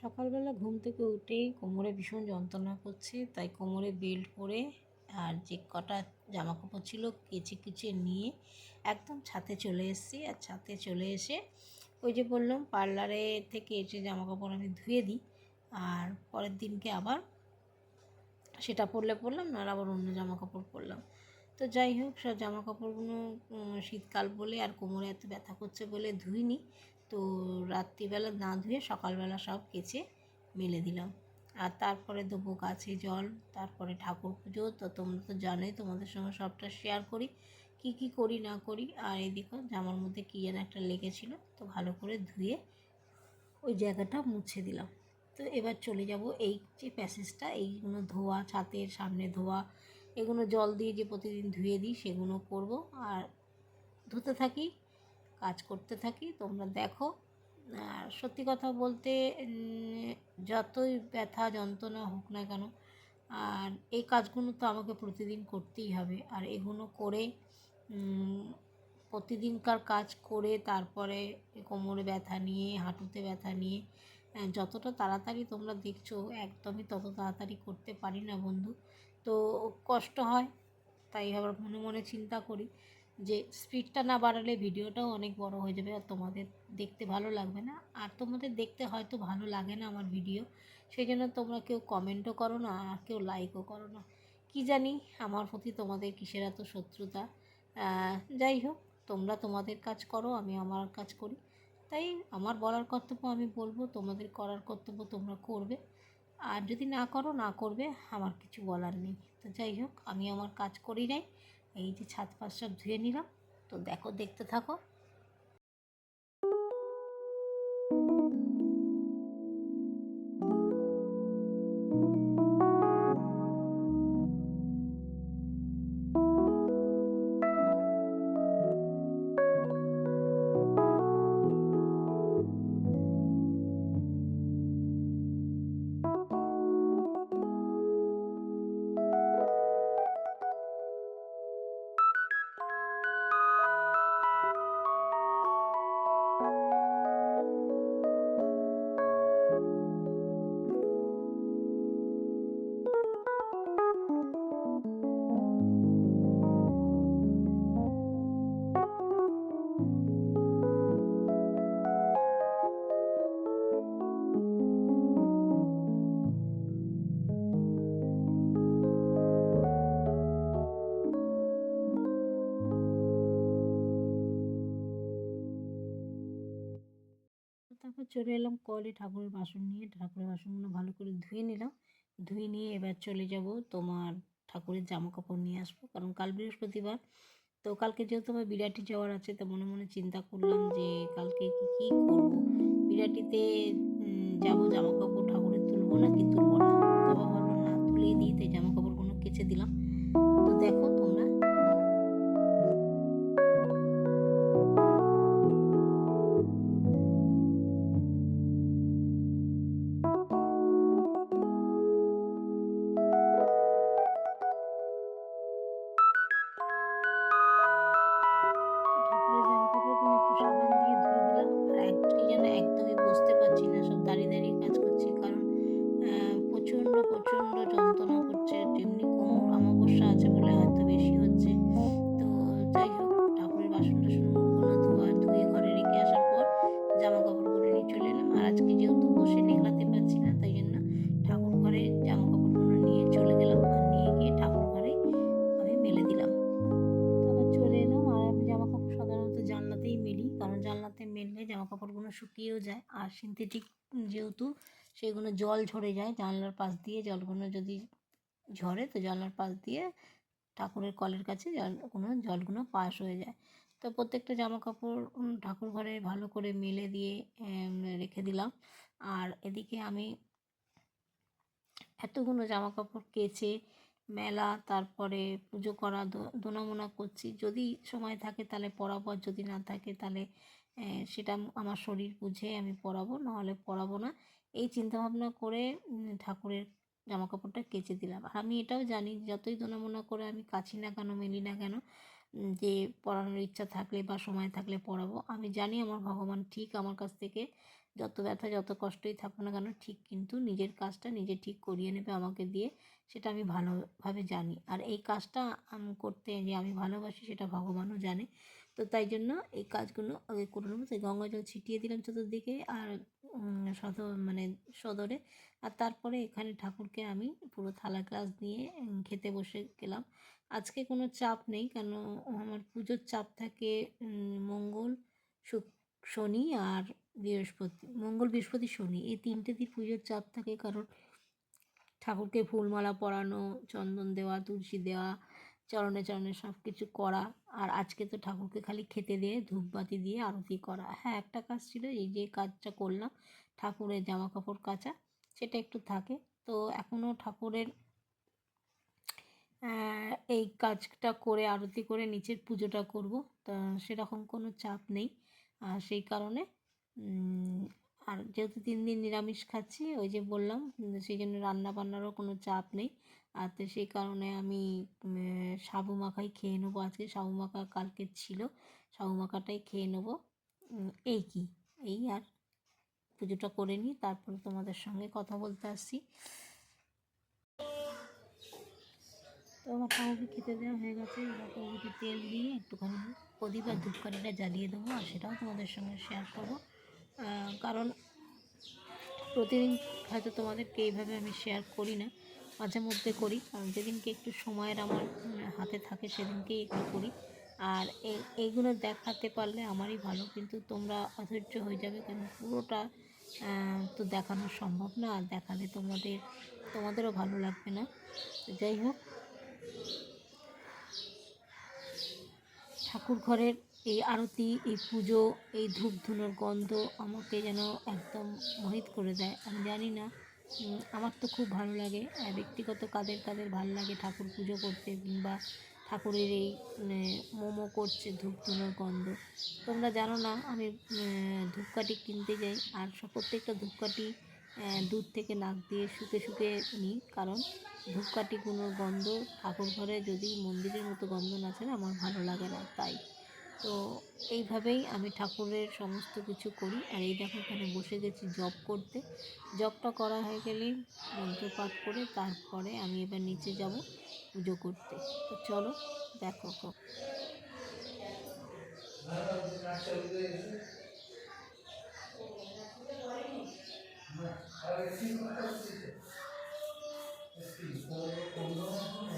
সকালবেলা ঘুম থেকে উঠেই কোমরে ভীষণ যন্ত্রণা করছে, তাই কোমরে বেল্ট পরে আর যে কটা জামা কাপড় ছিল কেচে কুচে নিয়ে একদম ছাতে চলে এসেছি। আর ছাতে চলে এসে ওই যে বললাম, পার্লারে থেকে এসে জামা কাপড় আমি ধুয়ে দিই আর পরের দিনকে আবার সেটা পরলে পরলাম না আবার অন্য জামা কাপড় পরলাম। তো যাই হোক, সব জামা কাপড়গুলো শীতকাল বলে আর কোমরে এত ব্যথা করছে বলে ধুইনি। তো রাত্রিবেলা না ধুয়ে সকালবেলা সব কেচে মেলে দিলাম। আর তারপরে দেবো গাছে জল, তারপরে ঠাকুর পুজো। তো তোমরা তো জানোই, তোমাদের সঙ্গে সবটা শেয়ার করি, কি কি করি না করি। আর এদিকে জামার মধ্যে কী যেন একটা লেগেছিল, তো ভালো করে ধুয়ে ওই জায়গাটা মুছে দিলাম। তো এবার চলে যাব এই যে প্যাসেজটা, এইগুলো ধোয়া, ছাতের সামনে ধোয়া, এগুলো জল দিয়ে যে প্রতিদিন ধুয়ে দিই, সেগুলো করব। আর ধুতে থাকি কাজ করতে থাকি, তোমরা দেখো। আর সত্যি কথা বলতে যতই ব্যথা, যন্ত্রণা হোক না কেন, আর এই কাজগুলো তো আমাকে প্রতিদিন করতেই হবে। আর এগুলো করে প্রতিদিনকার কাজ করে, তারপরে কোমরে ব্যথা নিয়ে, হাঁটুতে ব্যথা নিয়ে যতটা তাড়াতাড়ি তোমরা দেখছ, একদমই তত তাড়াতাড়ি করতে পারি না বন্ধু। তো কষ্ট হয়, তাই আবার মনে মনে চিন্তা করি। যে স্পিডটা না বাড়ালে ভিডিওটাও অনেক বড় হয়ে যাবে আর তোমাদের দেখতে ভালো লাগবে না। আর তোমাদের দেখতে হয়তো ভালো লাগে না আমার ভিডিও। সেই জন্য তোমরা কেউ কমেন্টও করো না আর কেউ লাইকও করো না। কি জানি আমার প্রতি তোমাদের কিসের এত শত্রুতা? যাই হোক, তোমরা তোমাদের কাজ করো, আমি আমার কাজ করি। তাই আমার বলার কর্তব্য আমি বলব, তোমাদের করার কর্তব্য তোমরা করবে। আর যদি না করো, না করবে, আমার কিছু বলার নেই। তো যাই হোক, আমি আমার কাজ করি নাই। এই যে ছাদ পাশ সব ধুয়ে নিলাম। তো দেখো দেখতে থাকো। চলে এলাম, কলে ঠাকুরের বাসন নিয়ে, ঠাকুরের বাসনগুলো ভালো করে ধুয়ে নিলাম। ধুয়ে নিয়ে এবার চলে যাব তোমার ঠাকুরের জামা কাপড় নিয়ে আসব। কারণ কাল বৃহস্পতিবার, তো কালকে যেহেতু আমার বিরাটি যাওয়ার আছে, তো মনে মনে চিন্তা করলাম যে কালকে কি, কী করব? বিরাটিতে যাব জামা কাপড় ঠাকুরের তুলবো না কি তুলবো না? বাবা বলল, না তুলেই দিই তাই জামা কাপড়গুলো কেচে দিলাম। তো দেখো সিনথেটিক যেহেতু সেগুলো জল ঝরে যায়, জানলার পাশ দিয়ে জলগুলো যদি ঝরে, তো জানলার পাশ দিয়ে ঠাকুরের কলের কাছে জল, কোনো জলগুলো পাস হয়ে যায়। তো প্রত্যেকটা জামা কাপড় ঠাকুর ঘরে ভালো করে মেলে দিয়ে রেখে দিলাম। আর এদিকে আমি এতগুলো জামা কাপড় কেচে মেলা, তারপরে পুজো করা দোনামোনা করছি। যদি সময় থাকে তাহলে পরাবো, আর যদি না থাকে তাহলে সেটা আমার শরীর বুঝে আমি পড়াবো নাহলে পড়াবো না। এই চিন্তাভাবনা করে ঠাকুরের জামা কাপড়টা কেচে দিলাম। আর আমি এটাও জানি, যতই দোনামোনা করে আমি কাছি না কেন, মেলি না কেন যে পড়ানোর ইচ্ছা থাকলে বা সময় থাকলে পড়াবো আমি জানি আমার ভগবান ঠিক আমার কাছ থেকে যত ব্যথা যত কষ্টই থাকুক না কেন, ঠিক কিন্তু নিজের কাজটা নিজে ঠিক করিয়ে নেবে আমাকে দিয়ে, সেটা আমি ভালোভাবে জানি। আর এই কাজটা করতে যে আমি ভালোবাসি, সেটা ভগবানও জানে। তো তাই জন্য এই কাজগুলো আগে করে নেব। তাই গঙ্গা জল ছিটিয়ে দিলাম চতুর্দিকে আর সদর মানে সদরে। আর তারপরে এখানে ঠাকুরকে আমি পুরো থালা গ্লাস নিয়ে খেতে বসে গেলাম। আজকে কোনো চাপ নেই, কেন আমার পুজোর চাপ থাকে মঙ্গল শুক শনি আর বৃহস্পতি, মঙ্গল, বৃহস্পতি, শনি, এই তিনটে দিন পুজোর চাপ থাকে কারণ ঠাকুরকে ফুলমালা পরানো, চন্দন দেওয়া, তুলসী দেওয়া, চরণে চরণে সব কিছু করা আর আজকে তো ঠাকুরকে খালি খেতে দিয়ে ধূপবাতি দিয়ে আরতি করা। হ্যাঁ একটা কাজ ছিল, এই যে কাজটা করলাম, ঠাকুরের জামা কাপড় কাচা, সেটা একটু থাকে। তো এখনও ঠাকুরের এই কাজটা করে, আরতি করে নিচের পুজোটা করব। তা সেরকম কোনো চাপ নেই। আর সেই কারণে আর যেহেতু তিন দিন নিরামিষ খাচ্ছি, ওই যে বললাম সেই জন্য রান্না বান্নারও কোনো চাপ নেই। আর তো সেই কারণে আমি সাবু মাখাই খেয়ে নেব। আজকে সাবু মাখা কালকে ছিল, সাবু মাখাটাই খেয়ে নেব। এই কি? এই আর পুজোটা করে নিই, তারপরে তোমাদের সঙ্গে কথা বলতে আসছি। তো আমার খেতে দেওয়া হয়ে গেছে, এবার তেল দিয়ে একটুখানি প্রদীপ আর জ্বালিয়ে দেবো আর সেটাও তোমাদের সঙ্গে শেয়ার করব। কারণ প্রতিদিন হয়তো তোমাদেরকে এইভাবে আমি শেয়ার করি না, মাঝে মধ্যে করি, কারণ যেদিনকে একটু সময়ের আমার হাতে থাকে সেদিনকেই একটু করি। আর এই, এইগুলো দেখাতে পারলে আমারই ভালো, কিন্তু তোমরা অধৈর্য হয়ে যাবে কেন? পুরোটা তো দেখানো সম্ভব না, আর দেখালে তোমাদের, তোমাদেরও ভালো লাগবে না। যাই হোক ঠাকুর ঘরের এই আরতি, এই পুজো, এই ধূপ ধুনোর গন্ধ আমাকে যেন একদম মোহিত করে দেয়। আমি জানি না আমার তো খুব ভালো লাগে। ব্যক্তিগত কাদের কাদের ভালো লাগে ঠাকুর পুজো করতে কিংবা ঠাকুরের এই মোমো করছে ধূপ ধুনোর গন্ধ। তোমরা জানো না, আমি ধূপকাঠি কিনতে যাই, আর প্রত্যেকটা ধূপকাঠি দূর থেকে নাক দিয়ে শুকে শুকে নিই কারণ ধূপকাঠি ধূপকাঠিগুলোর গন্ধ ঠাকুর ঘরে যদি মন্দিরের মতো গন্ধ না ছাড়ে আমার ভালো লাগে না, তাই। তো এইভাবেই আমি ঠাকুরের সমস্ত কিছু করি। আর এই দেখো এখানে বসে গেছি জব করতে। জবটা করা হয়ে গেলেই মন্ত্রপাঠ করে তারপরে আমি এবার নিচে যাব পুজো করতে। তো চলো, দেখো। কোন কোন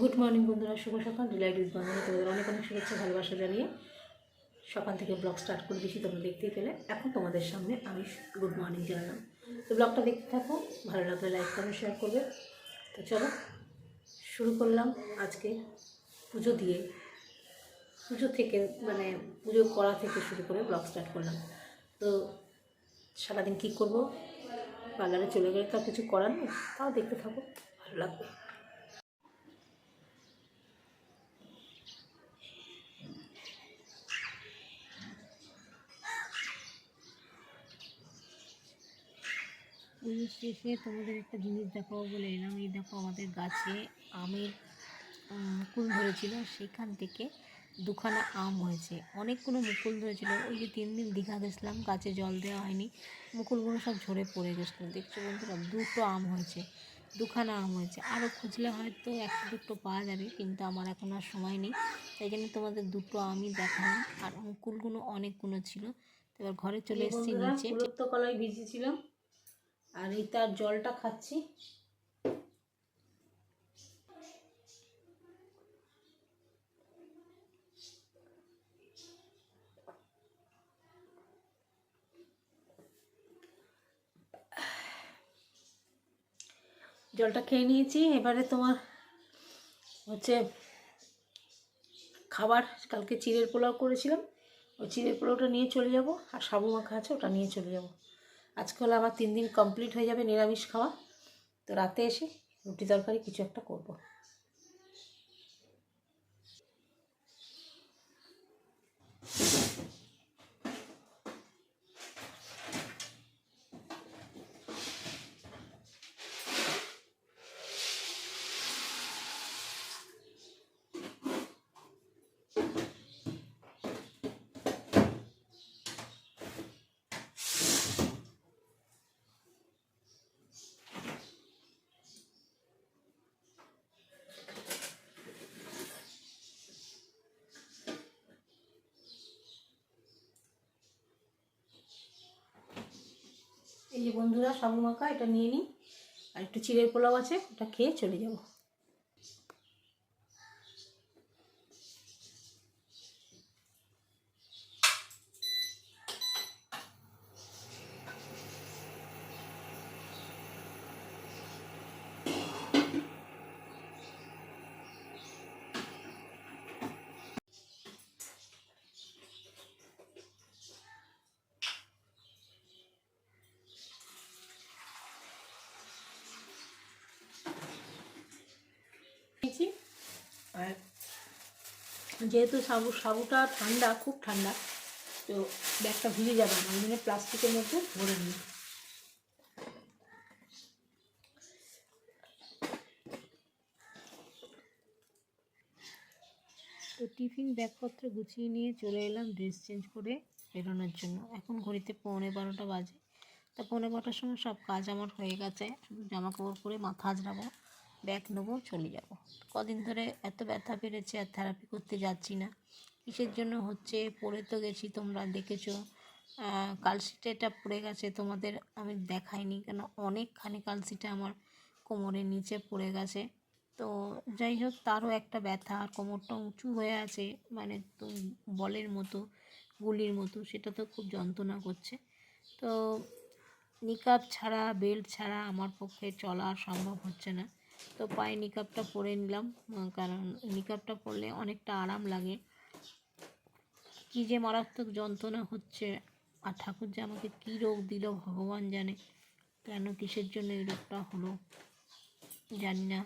গুড মর্নিং বন্ধুরা। শুভ সকাল। ডিলাইট ইস বন্ধুরা, তোমাদের অনেক অনেক শুভেচ্ছা, ভালোবাসা জানিয়ে সকাল থেকে ব্লগ স্টার্ট করে দিয়েছি, তোমরা দেখতেই পেলে। এখন তোমাদের সামনে আমি গুড মর্নিং জানালাম। তো ব্লগটা দেখতে থাকো, ভালো লাগলে লাইক করবে শেয়ার করবে। তো চলো, শুরু করলাম আজকে পুজো দিয়ে। পুজো থেকে মানে পুজো করা থেকে শুরু করে ব্লগ স্টার্ট করলাম। তো সারাদিন কী করব? পার্লারে চলে গেলে তো কিছু করার নেই, তাও দেখতে থাকো, ভালো লাগবে। পুজো শেষে তোমাদের একটা জিনিস দেখাবো বলে এলাম। এই দেখো আমাদের গাছে আমের মুকুল ধরেছিল। সেখান থেকে দুখানা আম হয়েছে। অনেকগুলো মুকুল ধরেছিল। ওই যে তিন দিন দীঘা গেছিলাম গাছে জল দেওয়া হয়নি। মুকুলগুলো সব ঝরে পড়ে গেছিল। দেখছ বন্ধুরা দুটো আম হয়েছে দুখানা আম হয়েছে। আরও খুঁজলে হয়তো একটা দুটো পাওয়া যাবে কিন্তু আমার এখন আর সময় নেই। তাই জন্য তোমাদের দুটো আমই দেখালাম। আর মুকুলগুলো অনেকগুলো ছিল। এবার ঘরে চলে এসেছি নিচে। কলাই ভিজিয়েছিলাম। আর এই তার জলটা খাচ্ছি। জলটা খেয়ে নিয়েছি, এবারে তোমার হচ্ছে খাবার। কালকে চিড়ের পোলাও করেছিলাম, ওই চিড়ের পোলাওটা নিয়ে চলে যাব, আর সাবু মাখা আছে ওটা নিয়ে চলে যাব। আজকে হলো আমার তিন দিন কমপ্লিট হয়ে যাবে নিরামিষ খাওয়া। তো রাতে এসে রুটি তরকারি কিছু একটা করব। এই যে বন্ধুরা, সাবু মাখা, এটা নিয়ে নিই। আর একটু চিড়ের পোলাও আছে, ওটা খেয়ে চলে যাব নিয়েছি আর যেহেতু সাবু, সাবুটা ঠান্ডা, খুব ঠান্ডা, তো ব্যাগটা ভিজে যাবে না, ওই জন্য প্লাস্টিকের মধ্যে ভরে নিই। তো টিফিন ব্যাগপত্র গুছিয়ে নিয়ে চলে এলাম ড্রেস চেঞ্জ করে বেরোনোর জন্য। এখন ঘড়িতে পৌনে বারোটা বাজে। তা পৌনে বারোটার সময় সব কাজ আমার হয়ে গেছে। জামা কাপড় পরে মাথা আজরাবো ব্যাগ নেব, চলে যাব। কদিন ধরে এত ব্যথা পেরেছে, আর থেরাপি করতে যাচ্ছি না। কিসের জন্য হচ্ছে, পড়ে তো গেছি তোমরা দেখেছ। কালশিটে এটা পড়ে গেছে, তোমাদের আমি দেখাইনি, কেন অনেকখানি কালশিটে আমার কোমরের নিচে পড়ে গেছে। তো যাই হোক, তারও একটা ব্যথা, আর কোমরটা উঁচু হয়ে আছে মানে তো বলের মতো, গুলির মতো, সেটা তো খুব যন্ত্রণা করছে। তো নিকাপ ছাড়া বেল্ট ছাড়া আমার পক্ষে চলা সম্ভব হচ্ছে না। তো পায়ে নিকাপটা পরে নিলাম কারণ নিকাপটা পরলে অনেকটা আরাম লাগে। কী যে মারাত্মক যন্ত্রণা হচ্ছে। আর ঠাকুর যে আমাকে কী রোগ দিল, ভগবান জানে। কেন কিসের জন্য এই রোগটা হলো, জানি না।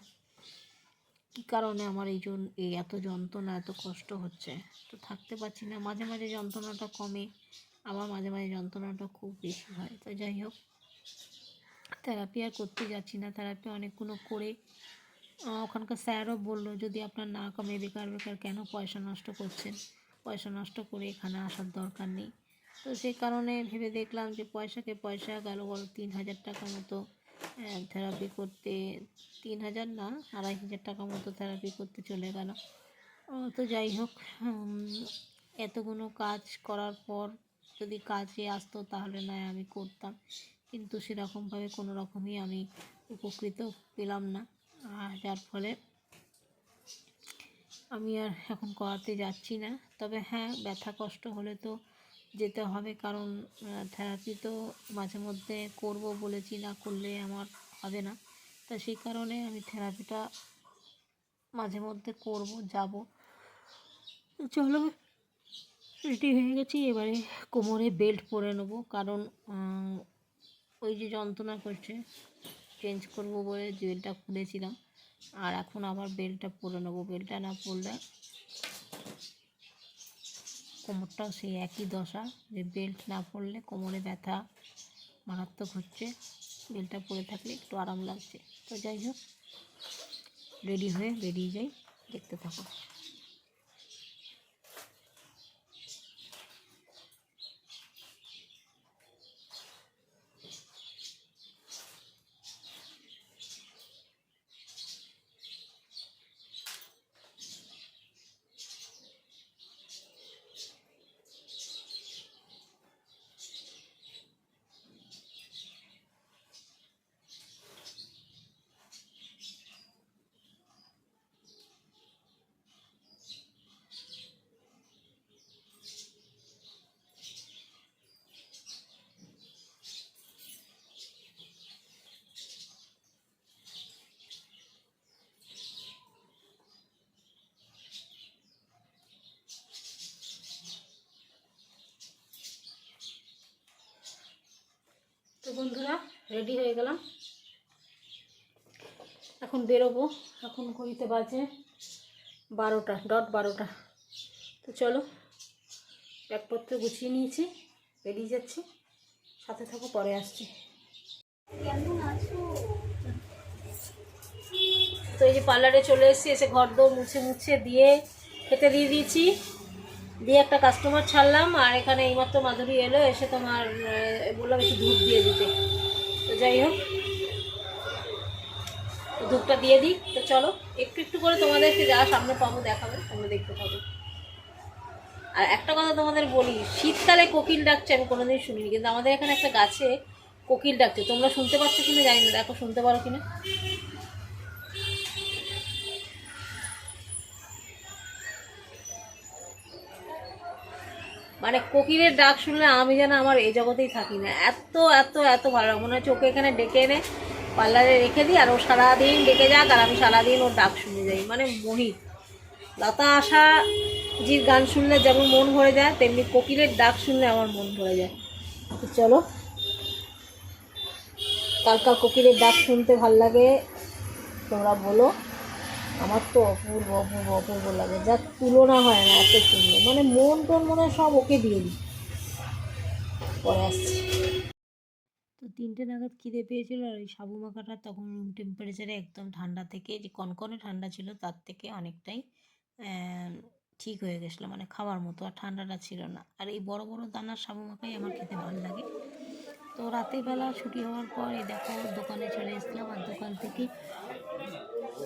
কী কারণে আমার এই জন্য এই এত যন্ত্রণা, এত কষ্ট হচ্ছে? তো থাকতে পারছি না। মাঝে মাঝে যন্ত্রণাটা কমে, আবার মাঝে মাঝে যন্ত্রণাটা খুব বেশি হয়। তো যাই হোক থেরাপি আর করতে যাচ্ছি না। থেরাপি অনেকগুলো করে ওখানকার স্যারও বলল, যদি আপনার না কমে, বেকার বেকার, কেন পয়সা নষ্ট করছেন? পয়সা নষ্ট করে এখানে আসার দরকার নেই। তো সেই কারণে ভেবে দেখলাম যে পয়সাকে পয়সা, গেল বলো তিন হাজার টাকা মতো থেরাপি করতে, তিন হাজার না, আড়াই হাজার টাকা মতো থেরাপি করতে চলে গেল। তো যাই হোক এতগুলো কাজ করার পর যদি কাজে আসতো তাহলে নয়, আমি করতাম। কিন্তু সেরকমভাবে কোনো রকমই আমি উপকৃত পেলাম না। আর যার ফলে আমি আর এখন করাতে যাচ্ছি না। তবে হ্যাঁ ব্যথা কষ্ট হলে তো যেতে হবে, কারণ থেরাপি তো মাঝে মধ্যে করব বলেছি, না করলে আমার হবে না। তা সেই কারণে আমি থেরাপিটা মাঝে মধ্যে করব, যাব। চলো রেডি হয়ে গেছি। এবারে কোমরে বেল্ট পরে নেব, কারণ ওই যে যন্ত্রণা করছে চেঞ্জ করব বলে বেল্টটা খুলেছিলাম। আর এখন আবার বেল্টটা পরে নেব। বেল্টটা না পরলে কোমরটাও সেই একই দশা যে বেল্ট না পরলে কোমরে ব্যথা মারাত্মক হচ্ছে। বেল্টটা পরে থাকলে একটু আরাম লাগছে। তো যাই হোক, রেডি হয়ে বেরিয়ে যাই। দেখতে থাকো। বন্ধুরা রেডি হয়ে গেলাম। এখন বেরোবো। এখন ঘড়িতে বাজে বারোটা, ডট বারোটা। তো চলো, ব্যাগপত্র গুছিয়ে নিয়েছি, বেরিয়ে যাচ্ছি। সাথে থাকো, পরে আসছি। তো এই যে পার্লারে চলে এসেছি, এসে ঘর দৌড় মুছে মুছে দিয়ে খেতে দিয়ে দিয়েছি। দিয়ে একটা কাস্টমার ছাড়লাম, আর এখানে এইমাত্র মাধুরী এলো, এসে তোমার বললাম একটু ধূপ দিয়ে দিতে। তো যাই হোক ধূপটা দিয়ে দিই। তো চলো, একটু একটু করে তোমাদেরকে যা সামনে পাবো, দেখাবে, তোমরা দেখতে পাবো। আর একটা কথা তোমাদের বলি, শীতকালে কোকিল ডাকছে, আমি কোনোদিন শুনিনি, কিন্তু আমাদের এখানে একটা গাছে কোকিল ডাকছে। তোমরা শুনতে পাচ্ছ কিনা জানি না, দেখো, শুনতে পারো কিনা? মানে কোকিলের ডাক শুনলে আমি যেন আমার এই জগতেই থাকি না। এত এত এত ভালো লাগে। মনে হচ্ছে এখানে ডেকে এনে পার্লারে রেখে দিই, আর ও সারাদিন ডেকে যাক, আর আমি সারাদিন ওর ডাক শুনে যাই। মানে মোহিত। লতা আশা জির গান শুনলে যেমন মন ভরে যায়, তেমনি কোকিলের ডাক শুনলে আমার মন ভরে যায়। তো চলো। কালকা কোকিলের ডাক শুনতে ভালো লাগে, তোমরা বলো। আমার তো অপূর্ব অপূর্ব অপূর্ব লাগে। যার তুলনা হয় না এত সুন্দর। মানে মন টন মনে সব ওকে দিয়ে দিই। পরে আসছি। তো তিনটে নাগাদ খিদে পেয়েছিল আর ওই সাবু মাখাটা তখন রুম টেম্পারেচারে একদম ঠান্ডা থেকে, যে কনকনে ঠান্ডা ছিল তার থেকে অনেকটাই ঠিক হয়ে গেছিল। মানে খাওয়ার মতো আর ঠান্ডাটা ছিল না। আর এই বড় বড় দানার সাবু মাখাই আমার খেতে ভালো লাগে। তো রাতের বেলা ছুটি হওয়ার পর এই দেখো দোকানে চলে এসেছিলাম আর দোকান থেকে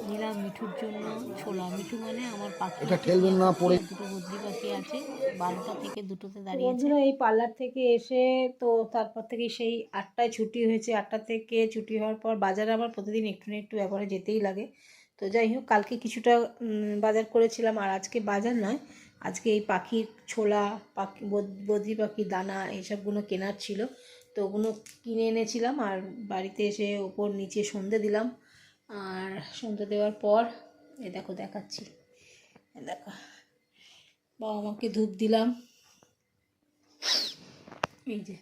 নিলাম মিঠুর জন্য ছোলা মিঠু মানে আমার পাখি। এটা ঠেলবেন না পড়ে দুটো বদ্রি পাখি আছে বারোটা থেকে দুটোতে দাঁড়িয়ে বন্ধুরা এই পার্লার থেকে এসে তো তারপর থেকে সেই আটটায় ছুটি হয়েছে। আটটা থেকে ছুটি হওয়ার পর বাজারে আমার প্রতিদিন একটু না একটু ব্যাপারে যেতেই লাগে। তো যাই হোক কালকে কিছুটা বাজার করেছিলাম আর আজকে বাজার নয়। আজকে এই পাখির ছোলা পাখি বদ- বদ্রি পাখির দানা এইসবগুলো কেনার ছিল। তো ওগুলো কিনে এনেছিলাম আর বাড়িতে এসে ওপর নিচে সন্ধে দিলাম। আর সন্ধে দেওয়ার পর, এ দেখো দেখাচ্ছি। দেখো, বাবা মাকে ধূপ দিলাম। এই যে,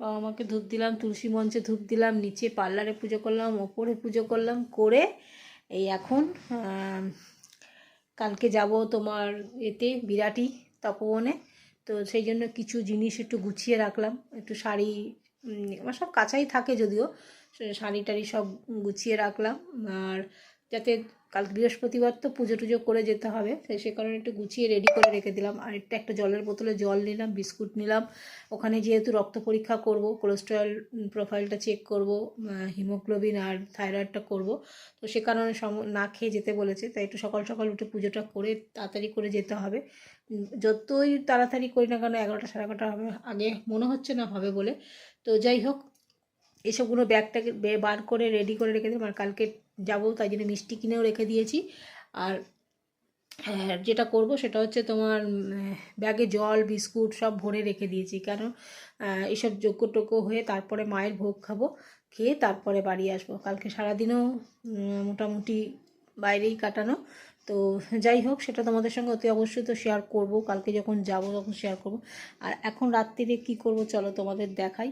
বাবা মাকে ধূপ দিলাম, তুলসী মঞ্চে ধূপ দিলাম, নিচে পার্লারে পুজো করলাম, ওপরে পুজো করলাম, করে এই এখন কালকে যাব তোমার এতে, বিরাটি, তপবনে। তো সেই জন্য কিছু জিনিস একটু গুছিয়ে রাখলাম, একটু শাড়ি আমার সব কাঁচাই থাকে যদিও শাড়ি টাড়ি সব গুছিয়ে রাখলাম। আর যাতে কাল বৃহস্পতিবার তো পুজো টুজো করে যেতে হবে সে কারণে একটু গুছিয়ে রেডি করে রেখে দিলাম। আর একটা একটা জলের বোতলে জল নিলাম, বিস্কুট নিলাম। ওখানে যেহেতু রক্ত পরীক্ষা করব কোলেস্টেরল প্রোফাইলটা চেক করব হিমোগ্লোবিন আর থাইরয়েডটা করব। তো সে কারণে সম, না খেয়ে যেতে বলেছে, তাই একটু সকাল সকাল উঠে পুজোটা করে তাড়াতাড়ি করে যেতে হবে। যতই তাড়াতাড়ি করি না কেন, এগারোটা, সাড়ে এগারোটা হবে, আগে মনে হচ্ছে না হবে বলে। তো যাই হোক এসবগুলো ব্যাগটাকে বার করে রেডি করে রেখে দিলাম। আর কালকে যাব, তাই জন্য মিষ্টি কিনেও রেখে দিয়েছি। আর হ্যাঁ যেটা করব সেটা হচ্ছে তোমার ব্যাগে জল, বিস্কুট সব ভরে রেখে দিয়েছি। কেন এসব যোগ্য টোগ্য হয়ে তারপরে মায়ের ভোগ খাব, খেয়ে তারপরে বাড়ি আসব। কালকে সারাদিনও মোটামুটি বাইরেই কাটানো। তো যাই হোক, সেটা তোমাদের সঙ্গে অতি অবশ্যই তো শেয়ার করব। কালকে যখন যাব তখন শেয়ার করব। আর এখন রাত্রিরে কি করব চলো তোমাদের দেখাই।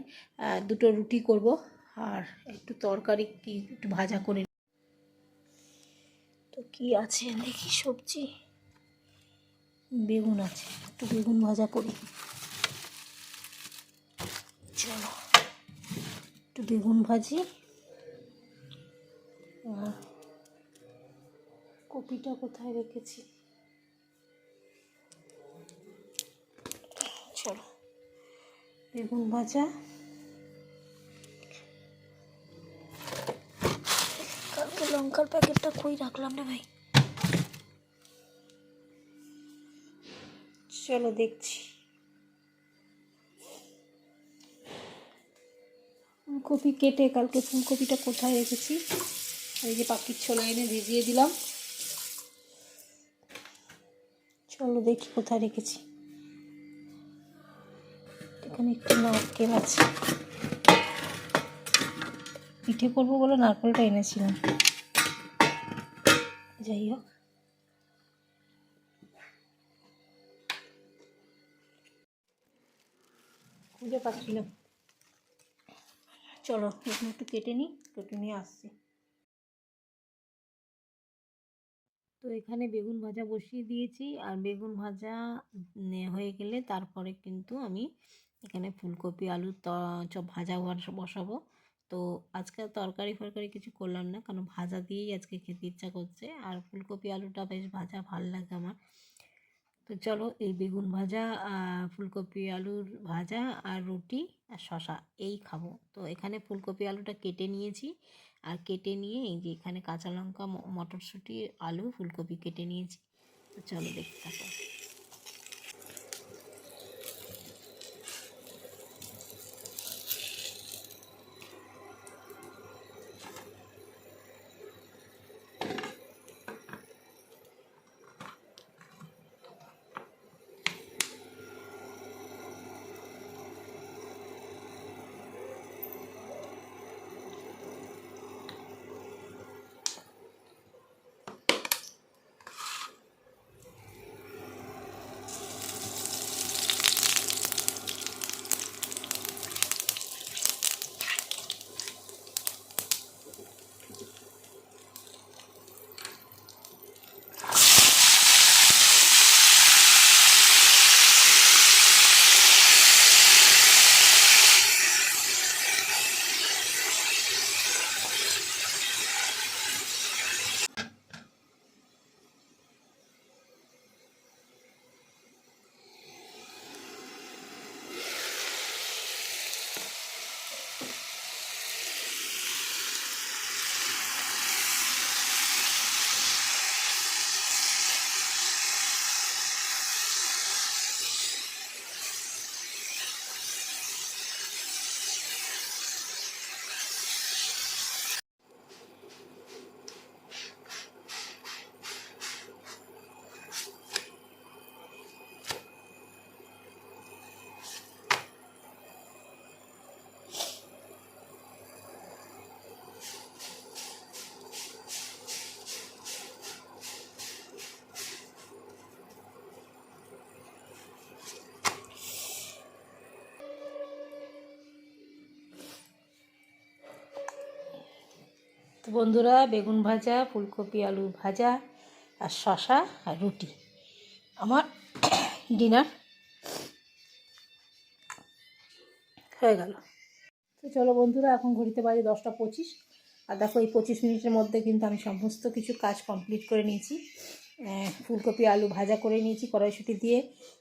দুটো রুটি করব আর একটু তরকারি কি একটু ভাজা করে তো কি আছে? দেখি সবজি। বেগুন আছে, একটু বেগুন ভাজা করি। চলো, একটু বেগুন ভাজি। আর কপিটা কোথায় রেখেছি? চলো। বেগুন ভাজা। কালকে লঙ্কার প্যাকেটটা কই রাখলাম না ভাই? চলো দেখছি। ফুলকপি কেটে কালকে ফুলকপিটা কোথায় রেখেছি? এই যে পাখির ছোলা এনে ভিজিয়ে দিলাম। চলো দেখি কোথায় রেখেছি। এখানে একটু নারকেল আছে। পিঠে করব বলে নারকেলটা এনেছিলাম। যাই হোক। খুঁজে পাচ্ছিলাম। চলো এখন একটু কেটে নিই, কেটে নিয়ে আসছি। তো এখানে বেগুন ভাজা বসিয়ে দিয়েছি। আর বেগুন ভাজা হয়ে গেলে তারপরে কিন্তু আমি এখানে ফুলকপি আলু ত, চপ ভাজা বস- বসাবো। তো আজকে তরকারি ফরকারি কিছু করলাম না, কারণ ভাজা দিয়েই আজকে খেতে ইচ্ছা করছে। আর ফুলকপি, আলুটা বেশ ভাজা, ভালো লাগে আমার। তো চলো এই বেগুন ভাজা ফুলকপি, আলুর ভাজা আর রুটি আর শশা এই খাব। তো এখানে ফুলকপি, আলুটা কেটে নিয়েছি। আর কেটে নিয়ে এই যে এখানে কাঁচা লঙ্কা মটরশুঁটি, আলু, ফুলকপি কেটে নিয়েছি। চলো দেখতে থাকো। বন্ধুরা, বেগুন ভাজা, ফুলকপি আলু ভাজা, আর শশা আর রুটি। আমার ডিনার হয়ে গেল। তো চলো বন্ধুরা, এখন ঘড়িতে বাজে দশটা পঁচিশ। আর দেখো, এই পঁচিশ মিনিটের মধ্যে কিন্তু আমি সমস্ত কিছু কাজ কমপ্লিট করে নিয়েছি। ফুলকপি, আলু ভাজা করে নিয়েছি, কড়াইশুঁটি দিয়ে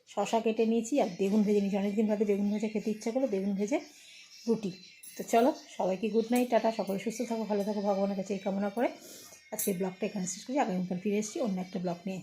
শশা কেটে নিয়েছি, আর বেগুন ভেজে নিয়েছি। অনেকদিন বাদে বেগুন ভাজা খেতে ইচ্ছা করল, বেগুন ভেজে রুটি। তো চলো, সবাইকে গুড নাইট টাটা, সকলে সুস্থ থাকো, ভালো থাকো, ভগবানের কাছে এই কামনা করে আজকে ব্লগটা এখানে শেষ করছি। আগামীকাল ফিরে এসেছি অন্য একটা ব্লগ নিয়ে।